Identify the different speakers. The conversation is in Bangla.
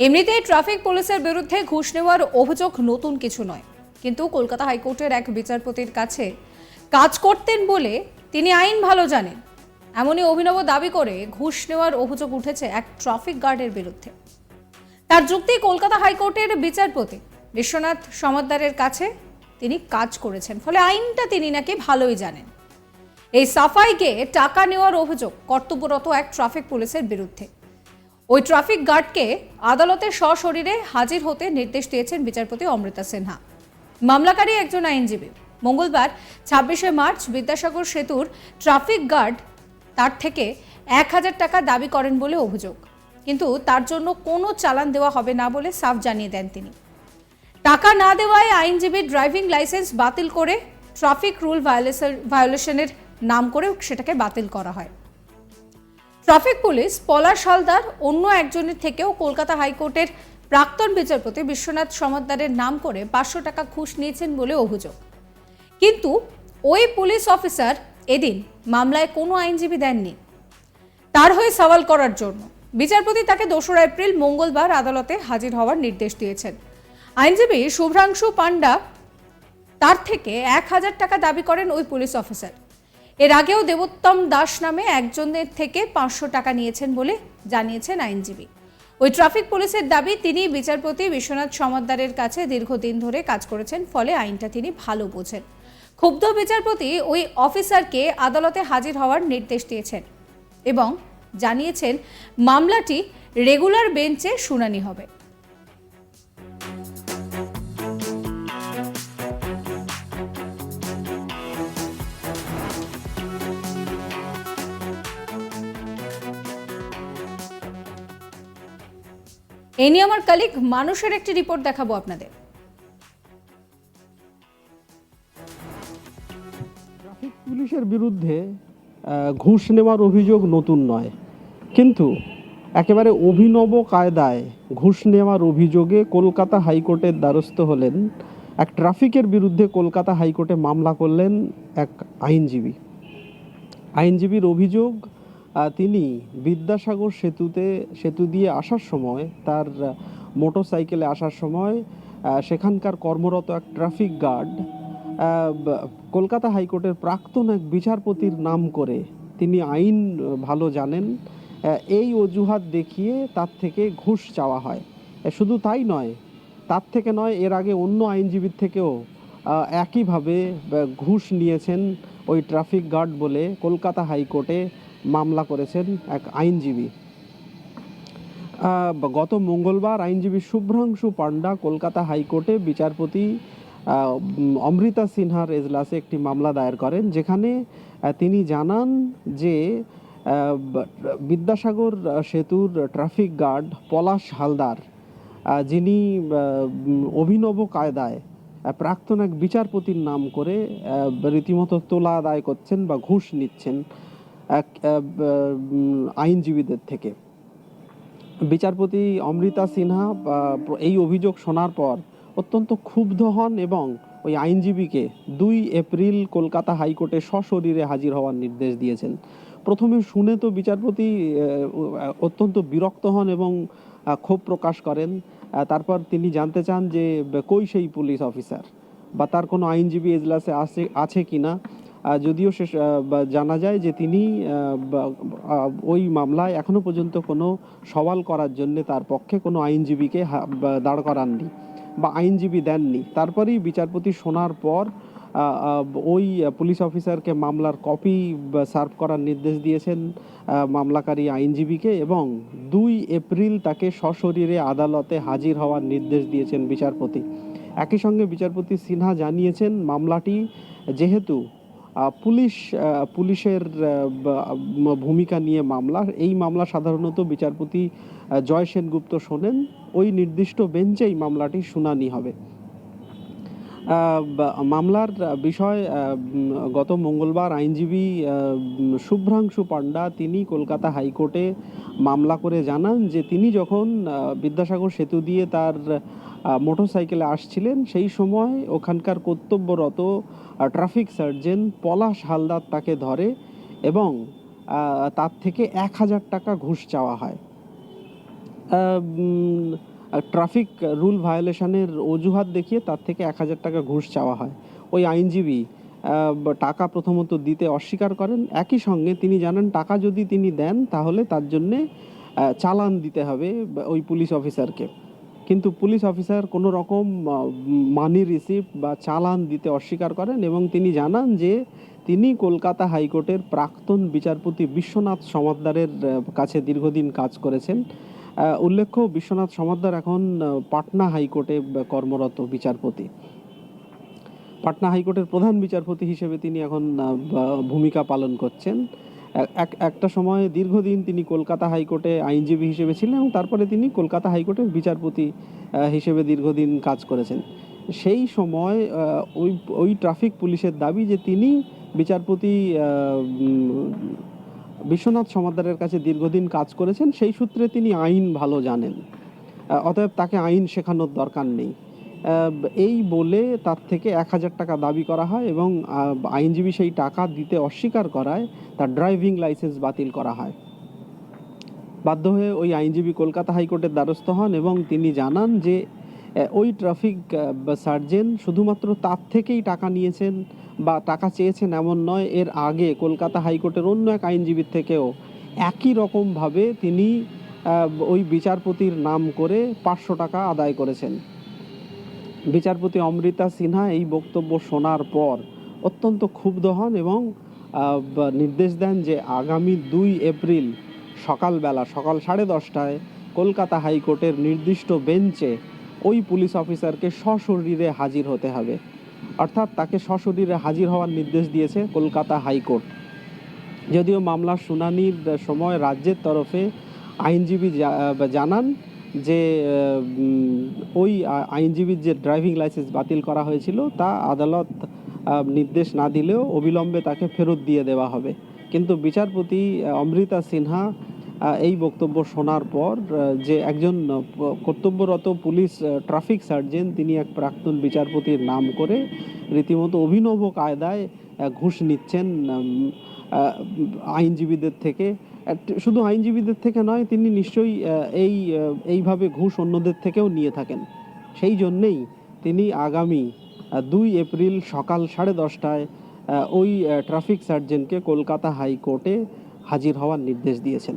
Speaker 1: এমনিতেই ট্রাফিক পুলিশের বিরুদ্ধে ঘুষ নেওয়ার অভিযোগ নতুন কিছু নয়। কিন্তু কলকাতা হাইকোর্টের এক বিচারপতির কাছে কাজ করতেন বলে তিনি আইন ভালো জানেন। এমনই অভিনব দাবি করে ঘুষ নেওয়ার অভিযোগ উঠেছে এক ট্রাফিক গার্ডের বিরুদ্ধে। তার যুক্তি কলকাতা হাইকোর্টের বিচারপতি বিশ্বনাথ সমাদ্দারের কাছে তিনি কাজ করেছেন, ফলে আইনটা তিনি নাকি ভালোই জানেন। এই সাফাইকে টাকা নেওয়ার অভিযোগ কর্তব্যরত এক ট্রাফিক পুলিশের বিরুদ্ধে। ওই ট্রাফিক গার্ডকে আদালতে সশরীরে হাজির হতে নির্দেশ দিয়েছেন বিচারপতি অমৃতা সিনহা। মামলাকারী একজন আইনজীবী। মঙ্গলবার, ছাব্বিশে মার্চ, বিদ্যাসাগর সেতুর ট্রাফিক গার্ড তার থেকে এক হাজার টাকা দাবি করেন বলে অভিযোগ। কিন্তু তার জন্য কোনো চালান দেওয়া হবে না বলে সাফ জানিয়ে দেন তিনি। টাকা না দেওয়ায় আইনজীবীর ড্রাইভিং লাইসেন্স বাতিল করে ট্রাফিক রুল ভায়োলেশনের নাম করে সেটাকে বাতিল করা হয়। ট্রাফিক পুলিশ, পলাশ হালদার, অন্য একজনের থেকেও কলকাতা হাইকোর্টের প্রাক্তন বিচারপতি বিশ্বনাথ সমাদ্দারের নাম করে পাঁচশো টাকা ঘুষ নিয়েছেন বলে অভিযোগ। কিন্তু ওই পুলিশ অফিসার এদিন মামলায় কোনো আইনজীবী দেননি। তার হয়ে সওয়াল করার জন্য বিচারপতি তাকে দোসরা এপ্রিল মঙ্গলবার আদালতে হাজির হওয়ার নির্দেশ দিয়েছেন। আইনজীবী শুভ্রাংশু পান্ডা তার থেকে এক হাজার টাকা দাবি করেন ওই পুলিশ অফিসার। এর আগেও দেবোত্তম দাস নামে একজনের থেকে পাঁচশো টাকা নিয়েছেন বলে জানিয়েছেন আইনজীবী। ওই ট্রাফিক পুলিশের দাবি, তিনি বিচারপতি বিশ্বনাথ সমাদ্দারের কাছে দীর্ঘদিন ধরে কাজ করেছেন, ফলে আইনটা তিনি ভালো বোঝেন। ক্ষুব্ধ বিচারপতি ওই অফিসারকে আদালতে হাজির হওয়ার নির্দেশ দিয়েছেন এবং জানিয়েছেন, মামলাটি রেগুলার বেঞ্চে শুনানি হবে। এ নিয়ে আমার কালিক মানুষের একটি রিপোর্ট দেখাবো আপনাদের।
Speaker 2: ট্রাফিক পুলিশের বিরুদ্ধে ঘুষ নেওয়ার অভিযোগ নতুন নয়। কিন্তু একেবারে অভিনব কায়দায় ঘুষ নেওয়ার অভিযোগে কলকাতা হাইকোর্টের দ্বারস্থ হলেন, এক ট্রাফিকের বিরুদ্ধে কলকাতা হাইকোর্টে মামলা করলেন এক আইনজীবী। আইনজীবীর অভিযোগ তিনি বিদ্যাসাগর সেতুতে, সেতু দিয়ে আসার সময়, তার মোটর সাইকেলে আসার সময় সেখানকার কর্মরত এক ট্রাফিক গার্ড কলকাতা হাইকোর্টের প্রাক্তন এক বিচারপতির নাম করে তিনি আইন ভালো জানেন এই অজুহাত দেখিয়ে তার থেকে ঘুষ চাওয়া হয়। শুধু তাই নয়, তার থেকে নয়, এর আগে অন্য আইনজীবীর থেকেও একইভাবে ঘুষ নিয়েছেন ওই ট্রাফিক গার্ড বলে কলকাতা হাইকোর্টে মামলা করেছেন এক আইনজীবী। গত মঙ্গলবার আইনজীবী শুভ্রাংশু পান্ডা কলকাতা হাইকোর্টে বিচারপতি অমৃতা সিনহার এজলাসে একটি মামলা দায়ের করেন, যেখানে তিনি জানান যে বিদ্যাসাগর সেতুর ট্রাফিক গার্ড পলাশ হালদার যিনি অভিনব কায়দায় প্রাক্তন এক বিচারপতির নাম করে রীতিমতো তোলা আদায় করছেন বা ঘুষ নিচ্ছেন। আইনজীবীদের থেকে। বিচারপতি অমৃতা সিনহা এই অভিযোগ শোনার পর অত্যন্ত ক্ষুব্ধ হন এবং ওই আইনজীবীকে দুই এপ্রিল কলকাতা হাইকোর্টে সশরীরে হাজির হওয়ার নির্দেশ দিয়েছেন। প্রথমে শুনে তো বিচারপতি অত্যন্ত বিরক্ত হন এবং ক্ষোভ প্রকাশ করেন। তারপর তিনি জানতে চান যে কই সেই পুলিশ অফিসার? বা তার কোনো আইনজীবী এজলাসে আছে আছে কিনা? আহ, যদিও বা জানা যায় যে তিনি ওই মামলায় এখনও পর্যন্ত কোনো সওয়াল করার জন্য তার পক্ষে কোনো আইনজীবীকে দাঁড় করাননি বা আইনজীবী দেননি। তারপরেই বিচারপতি শোনার পর ওই পুলিশ অফিসারকে মামলার কপি সার্ভ করার নির্দেশ দিয়েছেন মামলাকারী আইনজীবীকে এবং দুই এপ্রিল তাকে সশরীরে আদালতে হাজির হওয়ার নির্দেশ দিয়েছেন বিচারপতি। একই সঙ্গে বিচারপতি সিনহা জানিয়েছেন, মামলাটি যেহেতু পুলিশ পুলিশের ভূমিকা নিয়ে মামলা। এই মামলা সাধারণত বিচারপতি জয় সেনগুপ্ত শোনেন। ওই নির্দিষ্ট বেঞ্চেই মামলাটি শুনানি হবে। মামলার বিষয় গত মঙ্গলবার আইনজীবী শুভ্রাংশু পান্ডা তিনি কলকাতা হাইকোর্টে মামলা করে জানান যে তিনি যখন বিদ্যাসাগর সেতু দিয়ে তার মোটরসাইকেলে আসছিলেন। সেই সময় ওখানকার কর্তব্যরত ট্রাফিক সার্জেন পলাশ হালদার তাকে ধরে এবং তার থেকে এক হাজার টাকা ঘুষ চাওয়া হয়। ট্রাফিক রুল ভায়োলেশনের অজুহাত দেখিয়ে তার থেকে এক হাজার টাকা ঘুষ চাওয়া হয়। ওই আইনজীবী টাকা প্রথমত দিতে অস্বীকার করেন। একই সঙ্গে তিনি জানান, টাকা যদি তিনি দেন, তাহলে তার জন্যে চালান দিতে হবে ওই পুলিশ অফিসারকে কিন্তু পুলিশ অফিসার কোনো রকম মানি রিসিপ্ট বা চালান দিতে অস্বীকার করেন এবং তিনি জানান যে তিনি কলকাতা হাইকোর্টের প্রাক্তন বিচারপতি বিশ্বনাথ সমাদ্দারের কাছে দীর্ঘদিন কাজ করেছেন। উল্লেখ্য, বিশ্বনাথ সমাদ্দার এখন পাটনা হাইকোর্টে কর্মরত বিচারপতি। পাটনা হাইকোর্টের প্রধান বিচারপতি হিসেবে তিনি এখন ভূমিকা পালন করছেন। এক- এক একটা সময় দীর্ঘদিন তিনি কলকাতা হাইকোর্টে আইনজীবী হিসেবে ছিলেন এবং তারপরে তিনি কলকাতা হাইকোর্টের বিচারপতি হিসেবে দীর্ঘদিন কাজ করেছেন। সেই সময় ওই ওই ট্রাফিক পুলিশের দাবি যে তিনি বিচারপতি বিশ্বনাথ সমাদ্দারের কাছে দীর্ঘদিন কাজ করেছেন, সেই সূত্রে তিনি আইন ভালো জানেন। অতএব তাকে আইন শেখানোর দরকার নেই। এই বলে তার থেকে এক হাজার টাকা দাবি করা হয় এবং আইনজীবী সেই টাকা দিতে অস্বীকার করায় তার ড্রাইভিং লাইসেন্স বাতিল করা হয়। বাধ্য হয়ে ওই আইনজীবী কলকাতা হাইকোর্টের দ্বারস্থ হন এবং তিনি জানান যে ওই ট্রাফিক সার্জেন শুধুমাত্র তার থেকেই টাকা নিয়েছেন বা টাকা চেয়েছেন এমন নয়, এর আগে কলকাতা হাইকোর্টের অন্য এক আইনজীবীর থেকেও একই রকমভাবে তিনি ওই বিচারপতির নাম করে পাঁচশো টাকা আদায় করেছেন। বিচারপতি অমৃতা সিনহা এই বক্তব্য শোনার পর অত্যন্ত ক্ষুব্ধ হন এবং নির্দেশ দেন যে আগামী দুই এপ্রিল সকালবেলা, সকাল সাড়ে দশটায় কলকাতা হাইকোর্টের নির্দিষ্ট বেঞ্চে ওই পুলিশ অফিসারকে সশরীরে হাজির হতে হবে। অর্থাৎ তাকে সশরীরে হাজির হওয়ার নির্দেশ দিয়েছে কলকাতা হাইকোর্ট। যদিও মামলার শুনানির সময় রাজ্যের তরফে আইনজীবী জানান যে ওই আইনজীবীর যে ড্রাইভিং লাইসেন্স বাতিল করা হয়েছিল, তা আদালত নির্দেশ না দিলেও অবিলম্বে তাকে ফেরত দিয়ে দেওয়া হবে। কিন্তু বিচারপতি অমৃতা সিনহা এই বক্তব্য শোনার পর যে একজন কর্তব্যরত পুলিশ ট্রাফিক সার্জেন, তিনি এক প্রাক্তন বিচারপতির নাম করে রীতিমতো অভিনব কায়দায় ঘুষ নিচ্ছেন আইনজীবীদের থেকে। শুধু আইনজীবীদের থেকে নয়, তিনি নিশ্চয়ই এই এইভাবে ঘুষ অন্যদের থেকেও নিয়ে থাকেন। সেই জন্যেই তিনি আগামী দুই এপ্রিল সকাল সাড়ে দশটায় ওই ট্রাফিক সার্জেন্টকে কলকাতা হাইকোর্টে হাজির হওয়ার নির্দেশ দিয়েছেন।